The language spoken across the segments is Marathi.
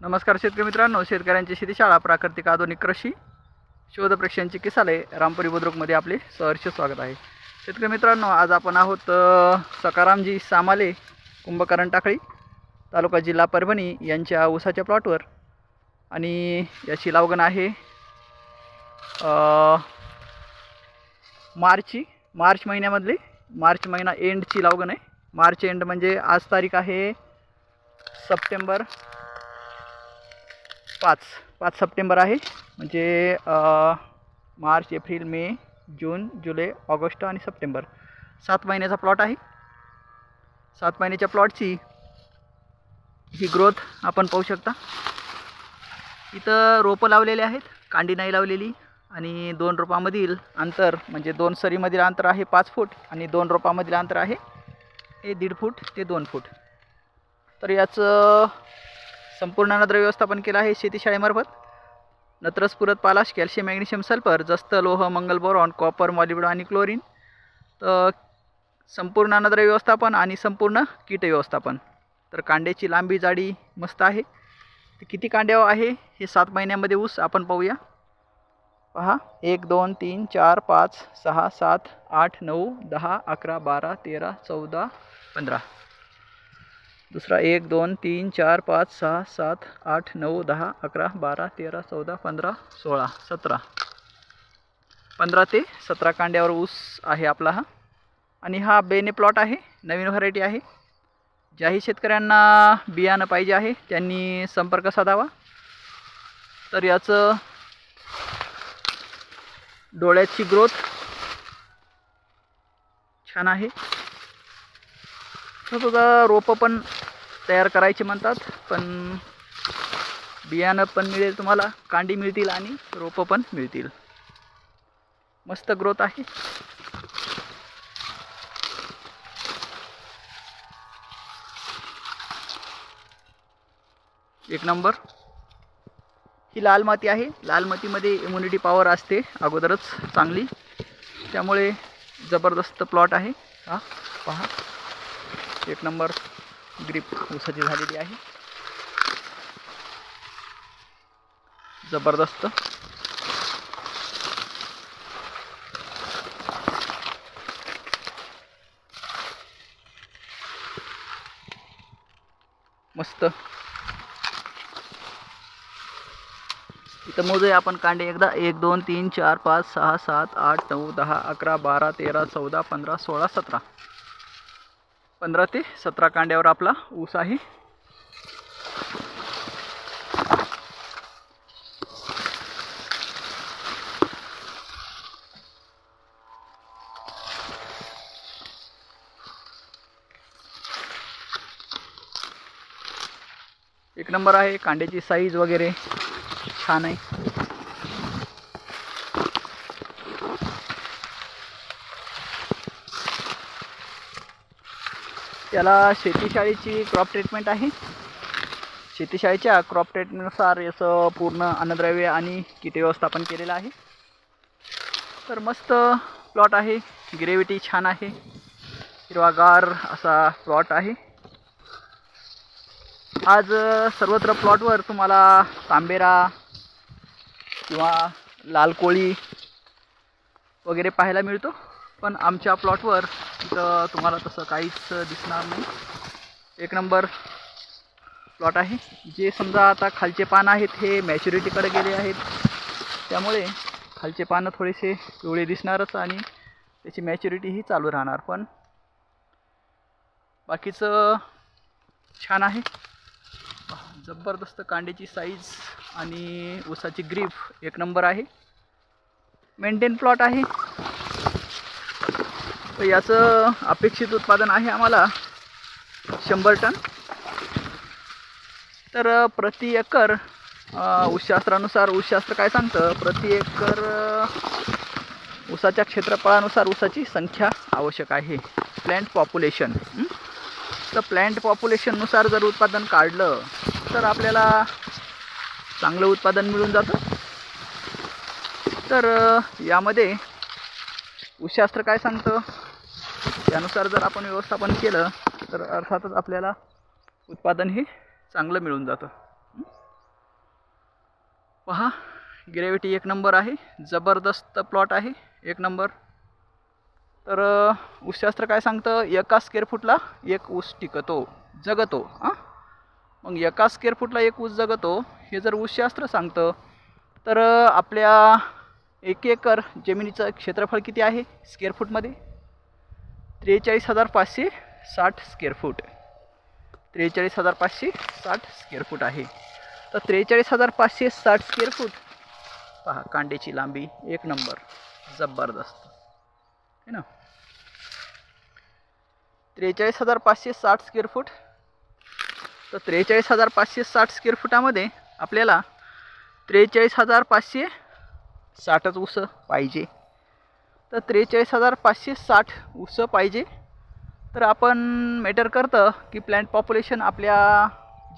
नमस्कार शेतकरी मित्रांनो शेतकऱ्यांची शेतीशाळा प्राकृतिक आधुनिक कृषी शोध प्रेक्षांची किसाले रामपुरी बुद्रुकमध्ये आपले सहर्ष स्वागत आहे. शेतकरी मित्रांनो आज आपण आहोत सकारामजी सामाले कुंभकरण टाकळी तालुका जिल्हा परभणी यांच्या ऊसाच्या प्लॉटवर. आणि याची लावगण आहे मार्चची मार्च महिन्यामधली मार्च महिना एंडची लावगण आहे. मार्च एंड म्हणजे आज तारीख आहे सप्टेंबर पाच पाच सप्टेंबर आहे. म्हणजे मार्च एप्रिल मे जून जुलै ऑगस्ट आणि सप्टेंबर. सात महिन्याचा प्लॉट आहे. सात महिन्याच्या प्लॉटची ही ग्रोथ आपण पाहू शकता. इथं रोपं लावलेले आहेत. कांडी नाही लावलेली आणि दोन रोपामधील अंतर म्हणजे दोन सरीमधील अंतर आहे पाच फूट आणि दोन रोपामधील अंतर आहे हे दीड फूट ते दोन फूट. तर याचं संपूर्ण नत्र व्यवस्थापन केलं आहे शेतीशाळेमार्फत नत्रस पुरत पालाश कॅल्शियम मॅग्नेशियम सल्फर जस्त लोह मंगल बोरॉन कॉपर मॉलिब्डो आणि क्लोरीन. तर संपूर्ण अन्नद्रव्य व्यवस्थापन आणि संपूर्ण कीट व्यवस्थापन. तर कांड्याची लांबी जाडी मस्त आहे. तर किती कांड्यावर हो आहे? हे सात महिन्यामध्ये ऊस आपण पाहूया. पहा. एक दोन तीन चार पाच सहा सात आठ नऊ दहा अकरा बारा तेरा चौदा पंधरा. दुसरा एक दोन तीन चार पाच सहा सात आठ नऊ दहा अकरा बारा तेरा चौदा पंधरा सोळा सतरा. पंधरा ते सतरा कांड्यावर ऊस आहे आपला हा. आणि हा बेने प्लॉट आहे नवीन व्हरायटी आहे. ज्याही शेतकऱ्यांना बियाणं पाहिजे आहे त्यांनी संपर्क साधावा. तर याचं डोळ्याची ग्रोथ छान आहे. सुद्धा रोपं पण तयार करायचे म्हणतात पण बियाणं पण मिळेल तुम्हाला कांडी मिळतील आणि रोपं पण मिळतील. मस्त ग्रोथ आहे. एक नंबर. ही लाल माती आहे. लाल मातीमध्ये इम्युनिटी पॉवर असते अगोदरच चांगली. त्यामुळे जबरदस्त प्लॉट आहे. हा पहा. एक नंबर ग्रीप उसाची झालेली आहे. जबरदस्त. मस्त. इथं मोजूया आपण कांडे एकदा एक दोन तीन चार पाच सहा सात आठ नऊ दहा अकरा बारा तेरा चौदा पंधरा सोळा सतरा. पंधरा ते सतरा कांड्यावर आपला ऊस आहे. एक नंबर आहे कांड्याची साईज वगैरे छान आहे. त्याला शेतीशाळेची क्रॉप ट्रीटमेंट आहे. शेतीशाळेच्या क्रॉप ट्रीटमेंटनुसार याचं पूर्ण अन्नद्रव्य आणि कीट व्यवस्थापन केलेलं आहे. तर मस्त प्लॉट आहे. ग्रेव्हिटी छान आहे. हिरवागार असा प्लॉट आहे. आज सर्वत्र प्लॉटवर तुम्हाला तांबेरा किंवा लाल कोळी वगैरे पाहायला मिळतो. पण आमच्या प्लॉटवर इथं तुम्हाला तसं काहीच दिसणार नाही. एक नंबर प्लॉट आहे. जे समजा आता खालचे पान आहेत हे मॅच्युरिटीकडे गेले आहेत. त्यामुळे खालचे पानं थोडेसे पिवळे दिसणारच आणि त्याची मॅच्युरिटीही चालू राहणार. पण बाकीचं छान आहे. जबरदस्त कांड्याची साईज आणि ऊसाची ग्रीप एक नंबर आहे. मेंटेन प्लॉट आहे. तर याचं अपेक्षित उत्पादन आहे आम्हाला शंभर टन. तर प्रति एकर ऊसशास्त्रानुसार ऊसशास्त्र काय सांगतं? प्रति एकर ऊसाच्या क्षेत्रफळानुसार ऊसाची संख्या आवश्यक आहे. प्लॅन्ट पॉप्युलेशन तर प्लॅन्ट पॉप्युलेशननुसार जर उत्पादन काढलं तर आपल्याला चांगलं उत्पादन मिळून जातं. तर यामध्ये ऊसशास्त्र काय सांगतं? त्यानुसार जर आपण व्यवस्थापन केलं तर अर्थातच आपल्याला उत्पादन हे चांगलं मिळून जातं. पहा ग्रेव्हिटी एक नंबर आहे जबरदस्त प्लॉट आहे एक नंबर. तर ऊसशास्त्र काय सांगतं? एका स्केअर फूटला एक ऊस टिकतो जगतो हां? मग एका स्केअर फूटला एक ऊस जगतो हे जर ऊसशास्त्र सांगतं तर आपल्या एक एकर जमिनीचं क्षेत्रफळ किती आहे? स्केअर फूटमध्ये त्रेचाळीस हजार पाचशे साठ स्क्वेअर फूट त्रेचाळीस हजार पाचशे साठ स्क्वेअर फूट आहे. तर त्रेचाळीस हजार पाचशे साठ स्क्वेअर फूट पहा कांड्याची लांबी एक नंबर जबरदस्त. है ना? त्रेचाळीस हजार पाचशे साठ स्क्वेअर फूट तर त्रेचाळीस हजार पाचशे साठ स्क्वेअर फुटामध्ये आपल्याला त्रेचाळीस हजार पाचशे साठच उसं पाहिजे. तर त्रेचाळीस हजार पाचशे साठ उसं पाहिजे. तर आपण मॅटर करतं की प्लॅन्ट पॉप्युलेशन आपल्या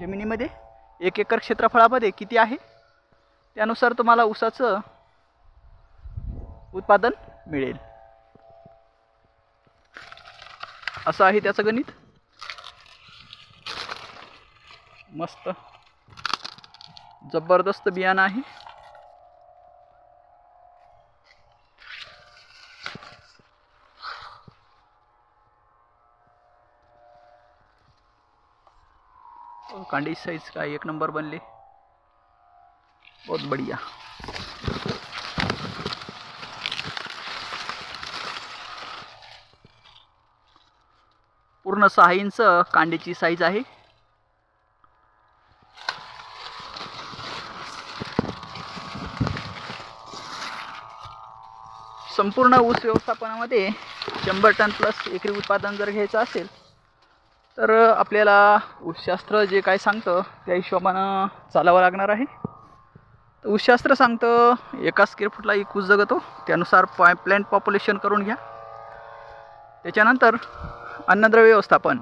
जमिनीमध्ये एक एकर क्षेत्रफळामध्ये किती आहे? त्यानुसार तुम्हाला ऊसाचं उत्पादन मिळेल. असं आहे त्याचं गणित. मस्त. जबरदस्त बियाणं आहे. कांडी साइज का एक नंबर बनले? बहुत बढ़िया। पूर्ण सहा इंच कांडीची साईज आहे. संपूर्ण ऊस व्यवस्थापनामध्ये शंभर टन प्लस एकरी उत्पादन जर घ्यायचं असेल तर आपल्याला उशास्त्र जे काय सांगतं त्या हिशोबानं चालावं लागणार आहे. तर ऊसशास्त्र सांगतं एका स्क्वेअर फूटला एक ऊस जगतो. त्यानुसार पॉ प्लॅन्ट पॉप्युलेशन करून घ्या. त्याच्यानंतर अन्नद्रव्य व्यवस्थापन.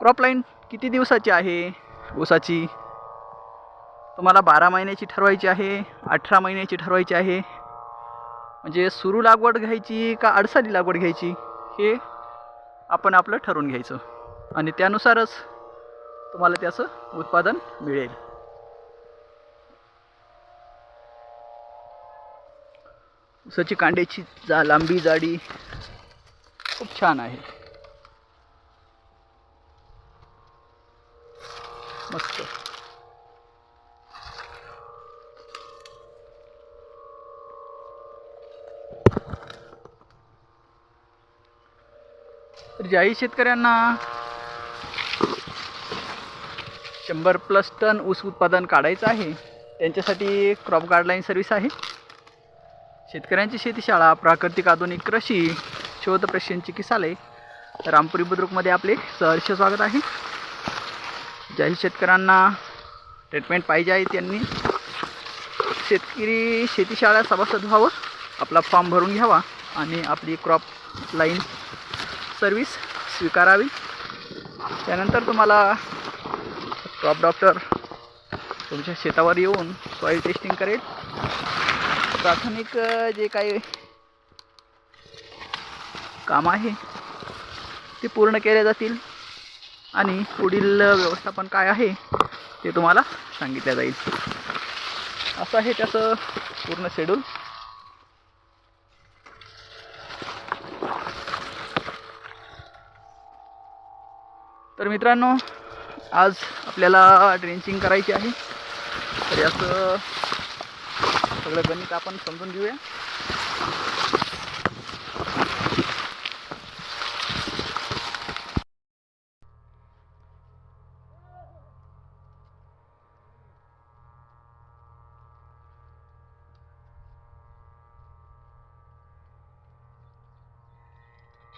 क्रॉपलाईन किती दिवसाची आहे? ऊसाची? तुम्हाला बारा महिन्याची ठरवायची आहे अठरा महिन्याची ठरवायची आहे. म्हणजे सुरू लागवड घ्यायची का अडसाली लागवड घ्यायची? हे आपण आपलं ठरवून घ्यायचं. आणि त्यानुसारच तुम्हाला त्याचं उत्पादन मिळेल. ऊसाची कांड्याची जा लांबी जाडी खूप छान आहे. मस्त. तर ज्याही शेतकऱ्यांना शंभर प्लस टन ऊस उत्पादन काढायचं आहे त्यांच्यासाठी क्रॉप गार्डलाईन सर्व्हिस आहे. शेतकऱ्यांची शेतीशाळा प्राकृतिक आधुनिक कृषी शोध प्रशिक्षण चिकित्सालय रामपुरी बुद्रुकमध्ये आपले सहर्ष स्वागत आहे. ज्याही शेतकऱ्यांना ट्रीटमेंट पाहिजे आहे त्यांनी शेतकरी शेतीशाळा सभासद व्हावं आपला फॉर्म भरून घ्यावा आणि आपली क्रॉप लाईन सर्विस स्वीकारावी. त्यानंतर तुम्हाला क्रॉप डॉक्टर तुमच्या शेतावर येऊन सॉईल टेस्टिंग करेल. प्राथमिक जे काही काम आहे ते पूर्ण केले जातील. आणि पुढील व्यवस्थापन काय आहे ते तुम्हाला सांगितलं जाईल. असं आहे त्याचं पूर्ण शेड्यूल तर मित्रांनो आज आपल्याला ड्रेंचिंग करायची आहे. तर याचं सगळं गणित आपण समजून घेऊया.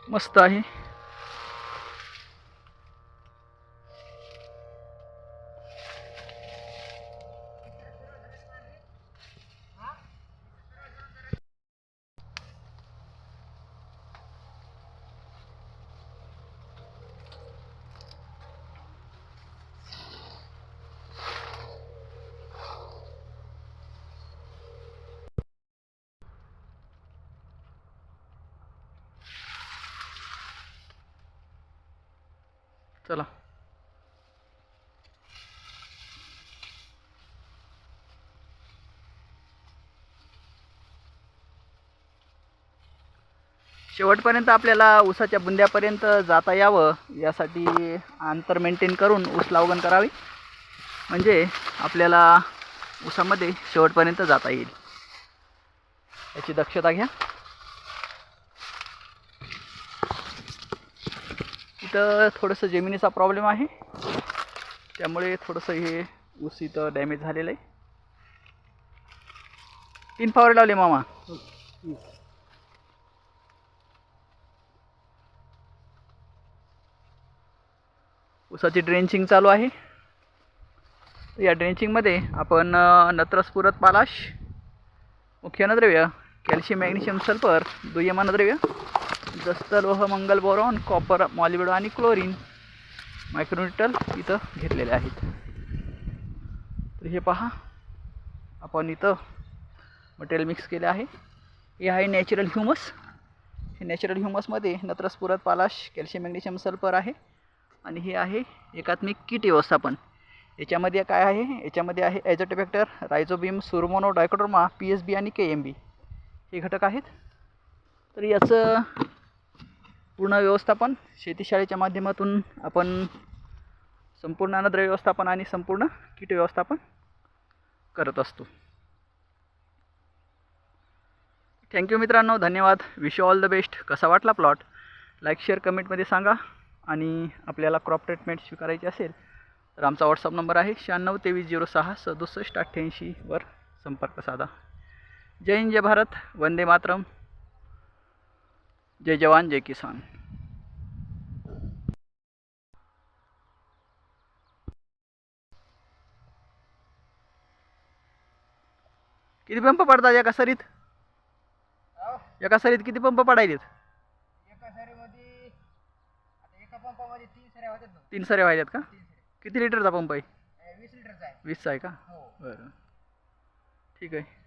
मस्त आहे. चला. शेवटपर्यंत आपल्याला ऊसाच्या बुंद्यापर्यंत जाता यावं यासाठी अंतर मेंटेन करून ऊस लावगण करावी. म्हणजे आपल्याला ऊसामध्ये शेवटपर्यंत जाता येईल. याची दक्षता घ्या. इथं थोडंसं जमिनीचा प्रॉब्लेम आहे. त्यामुळे थोडंसं हे ऊस इथं डॅमेज झालेलं आहे. तीन फवारे लावले मामा. ऊसाची ड्रेंचिंग चालू आहे. या ड्रेंचिंगमध्ये आपण नत्रस्फुरत पालाश मुख्य अन्नद्रव्य कॅल्शियम मॅग्नेशियम सल्फर दुय्यम अन्नद्रव्य जस्त लोह मंगल बोरॉन कॉपर मॉलिब्डो आणि क्लोरीन मायक्रोनिटल इथं घेतलेले आहेत. तर हे पहा आपण इथं मटेरियल मिक्स केले आहे. हे आहे नॅचरल ह्युमस हे नॅचरल ह्युमसमध्ये नत्रस्फुरत पालाश कॅल्शियम मॅग्नेशियम सल्फर आहे. आणि हे आहे एकात्मिक कीट व्यवस्थापन. याच्यामध्ये काय आहे? याच्यामध्ये आहे ॲझोटेबॅक्टर रायझोबीम सुरमोनो डायकोड्रोमा पी एस बी आणि के एम बी हे घटक आहेत. तर याचं पूर्ण व्यवस्थापन शेतीशाळेच्या माध्यमातून आपण संपूर्ण अन्नद्रव्य व्यवस्थापन आणि संपूर्ण कीट व्यवस्थापन करत असतो. थँक्यू मित्रांनो धन्यवाद. विश ऑल द बेस्ट कसा वाटला प्लॉट लाईक शेअर कमेंटमध्ये सांगा. आणि आपल्याला क्रॉप ट्रीटमेंट स्वीकारायची असेल तर आमचा व्हॉट्सअप नंबर आहे शहाण्णव तेवीस झिरो सहा सदुसष्ट अठ्ठ्याऐंशीवर संपर्क साधा. जय हिंद जय भारत. वंदे मातरम. जय जवान जय किसान. किती पंप पडतात एका सरीत? एका सरीत किती पंप पडायलेत? एका सरीमध्ये आता एका पंपामध्ये तीन सऱ्या होत्यात ना. तीन सऱ्या व्हायल्यात का? तीन सऱ्या. किती लिटरचा पंप आहे? अं, वीस लिटरचा आहे. वीसचा आहे का? हो. बरं. ठीक आहे.